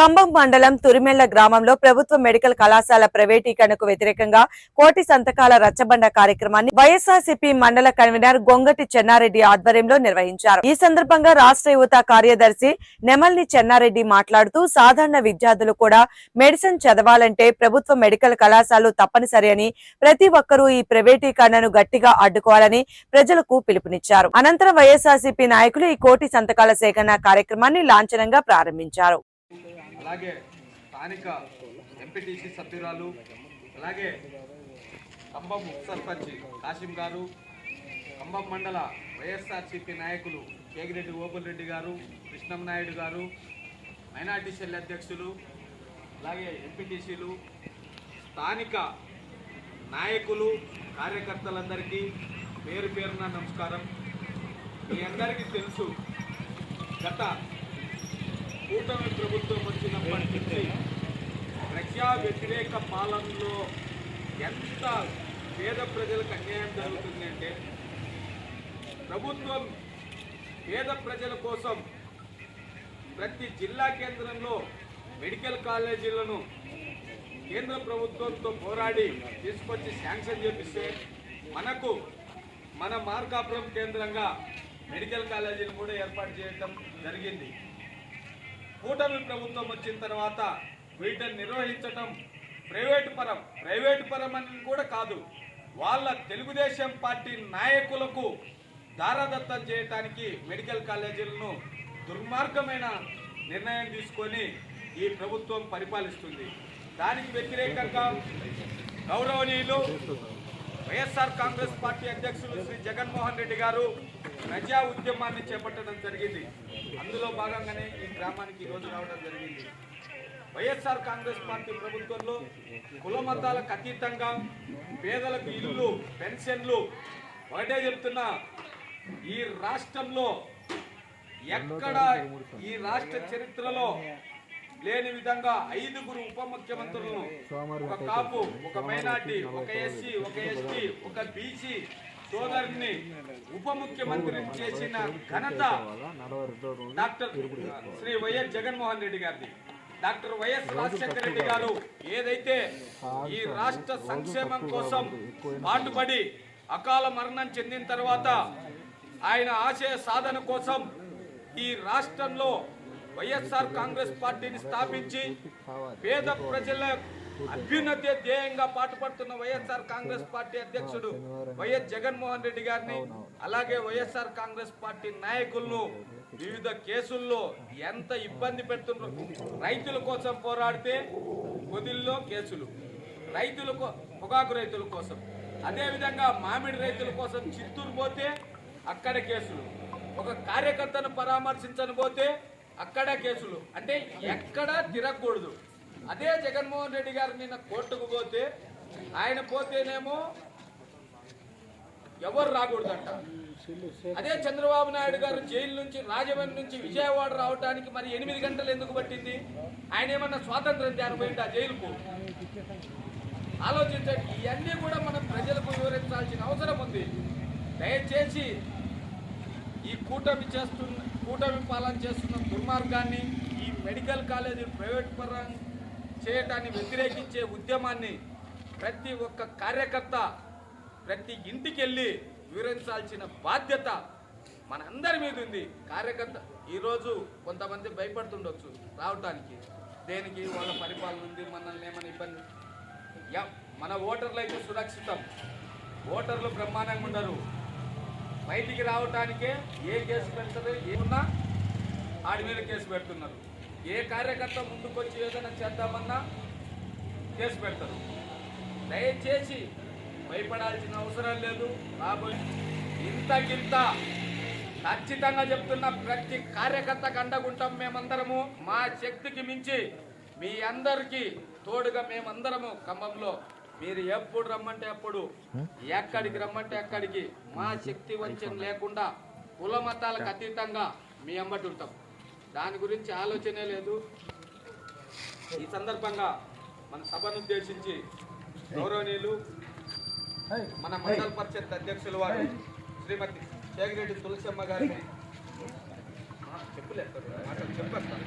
కంబం మండలం తురిమెళ్ళ గ్రామంలో ప్రభుత్వ మెడికల్ కళాశాల ప్రైవేటీకరణకు వ్యతిరేకంగా కోటి సంతకాల రచ్చబండ కార్యక్రమాన్ని వైఎస్ఆర్సీపీ మండల కన్వీనర్ గొంగటి చెన్నారెడ్డి ఆధ్వర్యంలో నిర్వహించారు. ఈ సందర్భంగా రాష్ట్ర యువత కార్యదర్శి నెమల్ని చెన్నారెడ్డి మాట్లాడుతూ సాధారణ విద్యార్థులు కూడా మెడిసిన్ చదవాలంటే ప్రభుత్వ మెడికల్ కళాశాలలు తప్పనిసరి అని ప్రతి ఒక్కరూ ఈ ప్రైవేటీకరణను గట్టిగా అడ్డుకోవాలని ప్రజలకు పిలుపునిచ్చారు. అనంతరం వైఎస్ఆర్సీపీ నాయకులు ఈ కోటి సంతకాల సేకరణ కార్యక్రమాన్ని లాంఛనంగా ప్రారంభించారు. అలాగే స్థానిక ఎంపీటీసీ సభ్యురాలు అలాగే కంబం ఉప సర్పంచ్ కాశీం గారు కంబం మండల వైఎస్ఆర్సీపీ నాయకులు కేగిరెడ్డి ఓపుల్ రెడ్డి గారు కృష్ణం నాయుడు గారు మైనార్టీ సెల్ అధ్యక్షులు అలాగే ఎంపీటీసీలు స్థానిక నాయకులు కార్యకర్తలందరికీ పేరు పేరున నమస్కారం. మీ అందరికీ తెలుసు గత కూటమి ప్రభుత్వం వచ్చినప్పటి నుంచి ప్రజా వ్యతిరేక పాలనలో ఎంత పేద ప్రజలకు అన్యాయం జరుగుతుంది అంటే ప్రభుత్వం పేద ప్రజల కోసం ప్రతి జిల్లా కేంద్రంలో మెడికల్ కాలేజీలను కేంద్ర ప్రభుత్వంతో పోరాడి తీసుకొచ్చి శాంక్షన్ చేపిస్తే మనకు మన మార్కాపురం కేంద్రంగా మెడికల్ కాలేజీని కూడా ఏర్పాటు చేయడం జరిగింది. కూటమి ప్రభుత్వం వచ్చిన తర్వాత వీటిని నిర్వహించటం ప్రైవేటు పరం ప్రైవేటు పరం అని కూడా కాదు. వాళ్ళ తెలుగుదేశం పార్టీ నాయకులకు దారాదత్తం చేయటానికి మెడికల్ కాలేజీలను దుర్మార్గమైన నిర్ణయం తీసుకొని ఈ ప్రభుత్వం పరిపాలిస్తుంది. దానికి వ్యతిరేకంగా గౌరవనీయులు వైఎస్ఆర్ కాంగ్రెస్ పార్టీ అధ్యక్షులు శ్రీ జగన్మోహన్ రెడ్డి గారు ప్రజా ఉద్యమాన్ని చేపట్టడం జరిగింది. అందులో భాగంగానే ఈ గ్రామానికి ఈరోజు రావడం జరిగింది. వైఎస్ఆర్ కాంగ్రెస్ పార్టీ ప్రభుత్వంలో కుల మతాలకు అతీతంగా పేదలకు ఇల్లు పెన్షన్లు ఒకటే చెప్తున్నా ఈ రాష్ట్రంలో ఎక్కడ ఈ రాష్ట్ర చరిత్రలో లేని విధంగా ఐదుగురు ఉప ముఖ్యమంత్రులను ఒక కాపు ఒక మైనార్టీ ఒక ఎస్సీ ఒక ఎస్టీ ఒక బీసీ సోదరుని ఉప ముఖ్యమంత్రిని చేసిన ఘనత డాక్టర్ శ్రీ వైఎస్ జగన్మోహన్ రెడ్డి గారిది. డాక్టర్ వైఎస్ రాజశేఖర రెడ్డి గారు ఏదైతే ఈ రాష్ట్ర సంక్షేమం కోసం పాటుపడి అకాల మరణం చెందిన తర్వాత ఆయన ఆశయ సాధన కోసం ఈ రాష్ట్రంలో వైఎస్ఆర్ కాంగ్రెస్ పార్టీని స్థాపించి పేద ప్రజల అభ్యున్నతి ధ్యేయంగా పాటుపడుతున్న వైఎస్ఆర్ కాంగ్రెస్ పార్టీ అధ్యక్షుడు వైఎస్ జగన్మోహన్ రెడ్డి గారిని అలాగే వైఎస్ఆర్ కాంగ్రెస్ పార్టీ నాయకులను వివిధ కేసుల్లో ఎంత ఇబ్బంది పెడుతున్నారు రైతుల కోసం పోరాడితే కొదిల్లో కేసులు రైతుల పొగాకు రైతుల కోసం. అదేవిధంగా మామిడి రైతుల కోసం చిత్తూరు పోతే అక్కడ కేసులు. ఒక కార్యకర్తను పరామర్శించని పోతే అక్కడ కేసులు. అంటే ఎక్కడా తిరగకూడదు. అదే జగన్మోహన్ రెడ్డి గారు నిన్న కోర్టుకు పోతే ఆయన పోతేనేమో ఎవరు రాకూడదంట. అదే చంద్రబాబు నాయుడు గారు జైలు నుంచి రాజమండ్రి నుంచి విజయవాడ రావడానికి మరి ఎనిమిది గంటలు ఎందుకు పట్టింది? ఆయన ఏమన్నా స్వాతంత్రం ధ్యానం ఆ జైలుకు? ఆలోచించండి ఇవన్నీ కూడా మనం ప్రజలకు వివరించాల్సిన అవసరం ఉంది. దయచేసి ఈ కూటమి చేస్తున్న కూటమి పాలన చేస్తున్న దుర్మార్గాన్ని ఈ మెడికల్ కాలేజీ ప్రైవేట్ పరం చేయటాన్ని వ్యతిరేకించే ఉద్యమాన్ని ప్రతి ఒక్క కార్యకర్త ప్రతి ఇంటికి వెళ్ళి వివరించాల్సిన బాధ్యత మనందరి మీద ఉంది. కార్యకర్త ఈరోజు కొంతమంది భయపడుతుండొచ్చు రావటానికి. దేనికి వాళ్ళ పరిపాలన ఉంది మనల్ని ఏమైనా ఇబ్బంది? మన ఓటర్లు అయితే సురక్షితం. ఓటర్లు బ్రహ్మాండంగా ఉండరు. బయటికి రావటానికే ఏ కేసు పెడతారు ఏమున్నా ఆడి మీద కేసు పెడుతున్నారు. ఏ కార్యకర్త ముందుకొచ్చి ఏదైనా చేద్దామన్నా కేసు పెడతారు. దయచేసి భయపడాల్సిన అవసరం లేదు. రాబోయే ఇంతకింత ఖచ్చితంగా చెప్తున్న ప్రతి కార్యకర్త కండగుంటాం మేమందరము మా శక్తికి మించి మీ అందరికీ తోడుగా మేమందరము ఖమ్మంలో మీరు ఎప్పుడు రమ్మంటే అప్పుడు ఎక్కడికి రమ్మంటే అక్కడికి మా శక్తి వంచన లేకుండా కుల మతాలకు అతీతంగా మీ అమ్మటి ఉంటాం. దాని గురించి ఆలోచనే లేదు. ఈ సందర్భంగా మన సభను ఉద్దేశించి గౌరవనీయులు మన మండల పరిషత్ అధ్యక్షుల వారు శ్రీమతి శేఖరెడ్డి తులసమ్మ గారిని చెప్పులేదు చెప్పేస్తాను